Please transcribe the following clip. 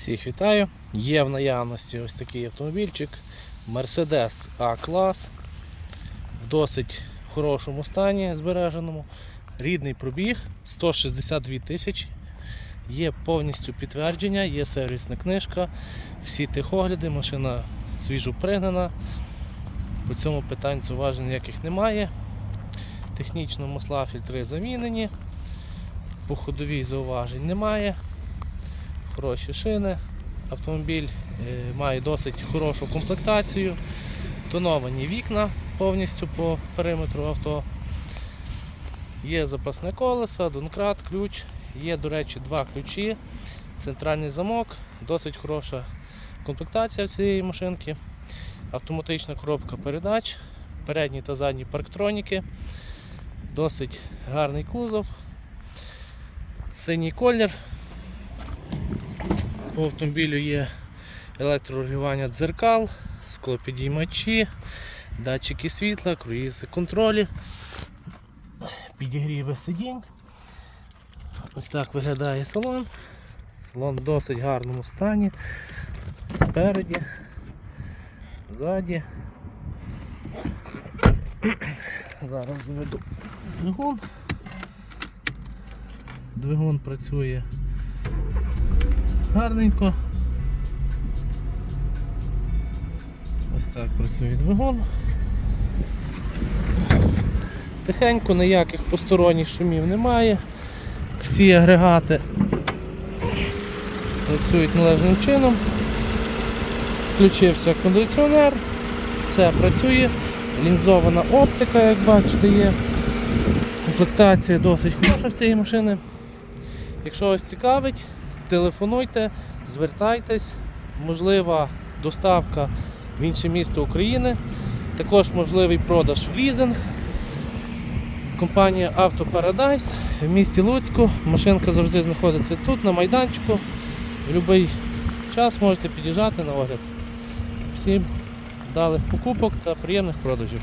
Всіх вітаю. Є в наявності ось такий автомобільчик Mercedes A-клас в досить хорошому стані збереженому. Рідний пробіг 162 тисячі. Є повністю підтвердження, є сервісна книжка, всі техогляди, машина свіжо пригнана. По цьому питань зауважень ніяких немає. Технічно масла фільтри замінені. По ходовій зауважень немає. Хороші шини. Автомобіль е, має досить хорошу комплектацію. Тоновані вікна повністю по периметру авто. Є запасне колесо, донкрат, ключ. Є, до речі, два ключі, центральний замок, досить хороша комплектація цієї машинки. Автоматична коробка передач, передні та задні парктроніки, досить гарний кузов, синій колір. По автомобілю є електрорегулювання дзеркал, склопідіймачі, датчики світла, круїзи контролі, підігріви сидінь. Ось так виглядає салон. Салон в досить гарному стані. Спереді, ззаді. Зараз заведу двигун. Двигун працює гарненько. Ось так працює двигун. Тихенько, ніяких посторонніх шумів немає. Всі агрегати працюють належним чином. Включився кондиціонер, все працює, лінзована оптика, як бачите, є. Комплектація досить хороша в цієї машини. Якщо вас цікавить, телефонуйте, звертайтесь, можлива доставка в інше місто України, також можливий продаж в лізинг. Компанія Auto Paradise в місті Луцьку. Машинка завжди знаходиться тут, на майданчику. В будь-який час можете під'їжджати на огляд. Всім вдалих покупок та приємних продажів.